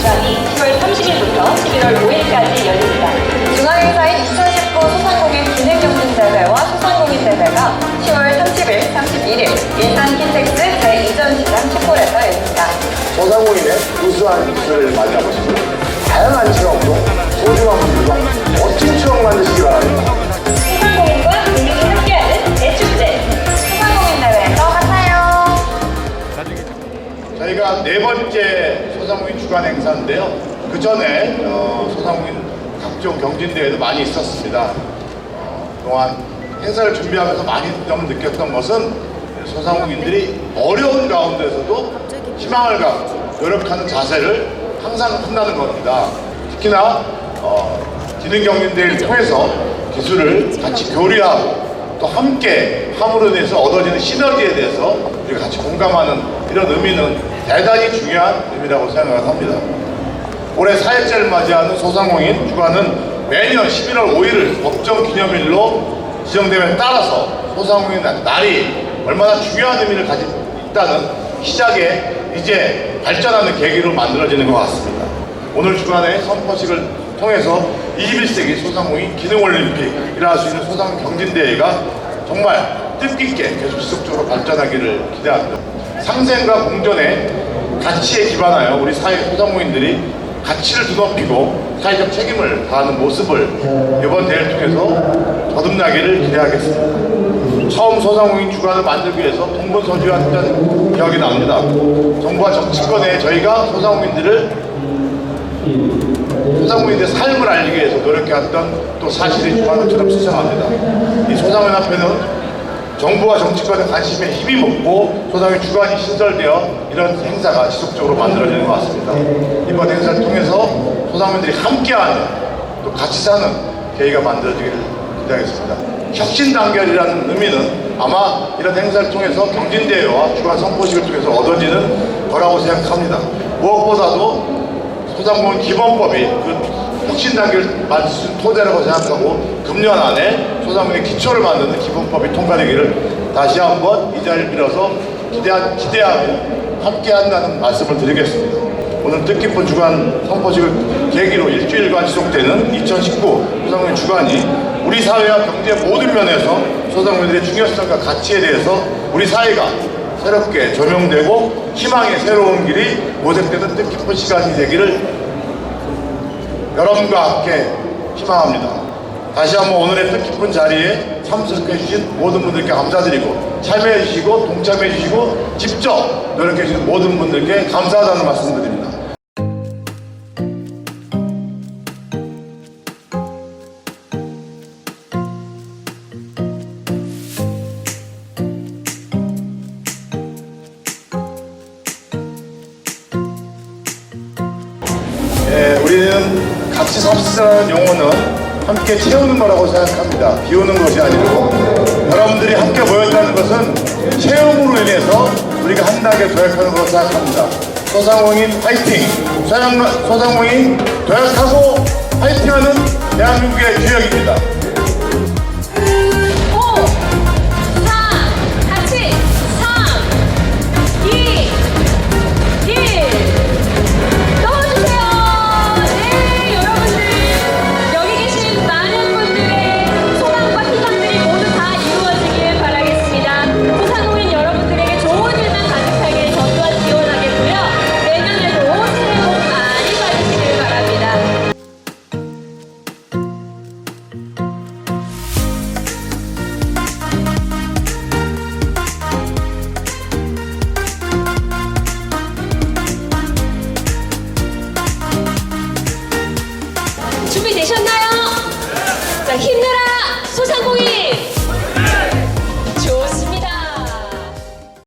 주간이 10월 30일부터 11월 5일까지 열립니다. 중앙행사인 2019 소상공인 기능경진대회와 소상공인대회가 10월 30일, 31일 일산 킨텍스 제2전시장 슈퍼에서 열립니다. 소상공인의 우수한 기술을 싶은 다양한 체험도 소중한 분들과 멋진 추억 만드시기 바랍니다. 소상공인과 국민이 함께하는 대축제. 소상공인 대회에서 만나요. 저희가 네 번째 소상공인 주간 행사인데요. 그 전에 어, 소상공인 각종 경진대회도 많이 있었습니다. 어, 그동안 행사를 준비하면서 많이 좀 느꼈던 것은 소상공인들이 어려운 가운데서도 희망을 갖고 노력하는 자세를 항상 한다는 겁니다. 특히나 어, 기능 경진대회를 통해서 기술을 같이 교류하고 또 함께 함으로 인해서 얻어지는 시너지에 대해서 우리가 같이 공감하는 이런 의미는 대단히 중요한 의미라고 생각을 합니다. 올해 4회째를 맞이하는 소상공인 주간은 매년 11월 5일을 법정 기념일로 지정됨에 따라서 소상공인 날이 얼마나 중요한 의미를 가지고 있다는 시작에 이제 발전하는 계기로 만들어지는 것 같습니다. 오늘 주간의 선포식을 통해서 21세기 소상공인 기능올림픽이라 할 수 있는 소상 경진대회가 정말 뜻깊게 계속 지속적으로 발전하기를 기대합니다. 상생과 공존의 가치에 기반하여 우리 사회 소상공인들이 가치를 드높이고 사회적 책임을 다하는 모습을 이번 대회를 통해서 거듭나기를 기대하겠습니다. 처음 소상공인 주간을 만들기 위해서 동분서주였던 기억이 납니다. 정부와 정치권에 저희가 소상공인들을 소상공인들의 삶을 알리기 위해서 노력해왔던 또 사실이 주관을 처럼 수상합니다. 이 소상공인 앞에는 정부와 정치권의 관심에 힘이 먹고 소상공인 주관이 신설되어 이런 행사가 지속적으로 만들어지는 것 같습니다. 이번 행사를 통해서 소상공인들이 함께하는 또 같이 사는 계기가 만들어지기를 기대하겠습니다. 혁신 단결이라는 의미는 아마 이런 행사를 통해서 경진대회와 주간 선포식을 통해서 얻어지는 거라고 생각합니다. 무엇보다도 소상공인 기본법이 그 혁신 단계를 만들 토대라고 생각하고 금년 안에 소상공인의 기초를 만드는 기본법이 통과되기를 다시 한번 이 자리를 빌어서 기대하, 기대하고 함께 한다는 말씀을 드리겠습니다. 오늘 뜻깊은 주간 선포식을 계기로 일주일간 지속되는 2019 소상공인 주간이 우리 사회와 경제 모든 면에서 소상공인들의 중요성과 가치에 대해서 우리 사회가 새롭게 조명되고 희망의 새로운 길이 모색되는 뜻깊은 시간이 되기를 여러분과 함께 희망합니다. 다시 한번 오늘의 뜻깊은 자리에 참석해 주신 모든 분들께 감사드리고 참여해 주시고 동참해 주시고 직접 노력해 주신 모든 분들께 감사하다는 말씀 드립니다. 예, 우리는 같이 삽시라는 용어는 함께 채우는 거라고 생각합니다. 비우는 것이 아니고 여러분들이 함께 모였다는 것은 채움으로 인해서 우리가 한 단계 도약하는 것으로 생각합니다. 소상공인! 소상, 소상공인 도약하고 파이팅하는 대한민국의 기억입니다. 되셨나요? 자, 힘내라